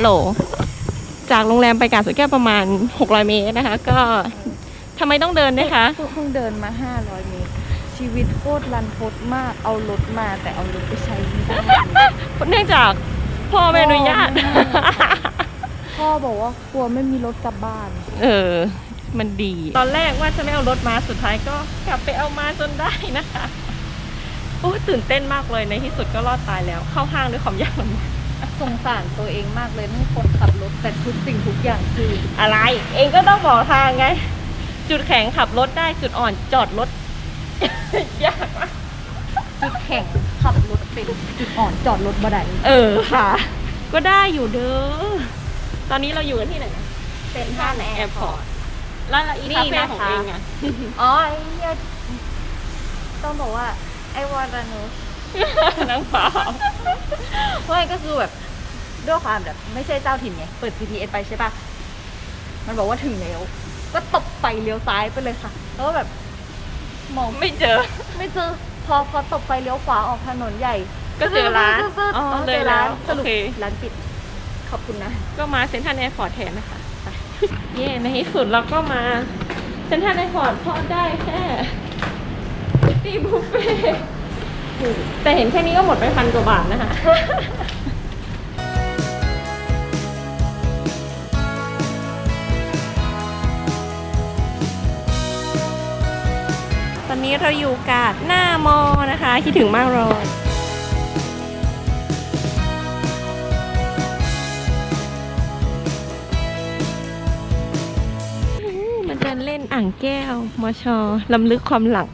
โล จากโรงแรมไปกาดสวนแก้วประมาณ 600 เมตรนะคะ ก็ทำไมต้องเดินด้วยคะ เพิ่งเดินมา 500 เมตร ชีวิตโคตรรันทดมาก เอารถมาแต่เอารถไปใช้ไม่ได้เนื่องจากพ่อไม่อนุญาต พ่อบอกว่ากลัวไม่มีรถกลับบ้าน เออ มันดี ตอนแรกว่าจะไม่เอารถมาสุดท้ายก็กลับไปเอามาจนได้นะคะ โอ้ยตื่นเต้นมากเลยในที่สุดก็รอดตายแล้ว เข้าห้างด้วยความยากลำบาก สงสารตัวเองมากเลยไม่คนขับรถแต่ทุกสิ่งทุกอย่างคือ อะไร เองก็ต้องบอกทางไง จุดแข็งขับรถได้จุดอ่อนจอดรถ ยากมากจุดแข็งขับรถเป็นจุดอ่อนจอดรถบ่ได้เออค่ะ ก็ได้อยู่เด้อตอนนี้เราอยู่กันที่ไหนนะเซ็นทรัลแอร์พอร์ตแล้วอีนี่คาเฟ่นะคะของเองอะอ๋อไอ้เหี้ยต้องบอกว่า ไอ้วารานุชนังเปล่า เพราะมันก็คือแบบด้วยความแบบไม่ใช่เจ้าถิ่นไง เปิด GPS ไปใช่ปะมันบอกว่าถึงแล้ว ก็ตบไฟเลี้ยวซ้ายไปเลยค่ะ แล้วก็แบบมองไม่เจอ ไม่เจอ พอพอตบไฟเลี้ยวขวาออกถนนใหญ่ ก็เจอร้านตึ๊ดๆอ๋ออ๋อเลเจยอแล้ร้านวสรุปโอเคร้านปิด ขอบคุณนะ ก็มาเซ็นทรัลแอร์พอร์ตแทนนะคะไปเย่ในที่สุดเราก็มาเซ็นทรัลแอร์พอร์ตเพราะได้แค่ตีบุฟเฟ่ ต์แต่เห็นแค่นี้ก็หมดไปพันกว่าบาทนะคะ ตอนนี้เราอยู่กาดหน้ามอนะคะ คิดถึงมากเลยมาเดินเล่นอ่างแก้วมอชอลำลึกความหลัง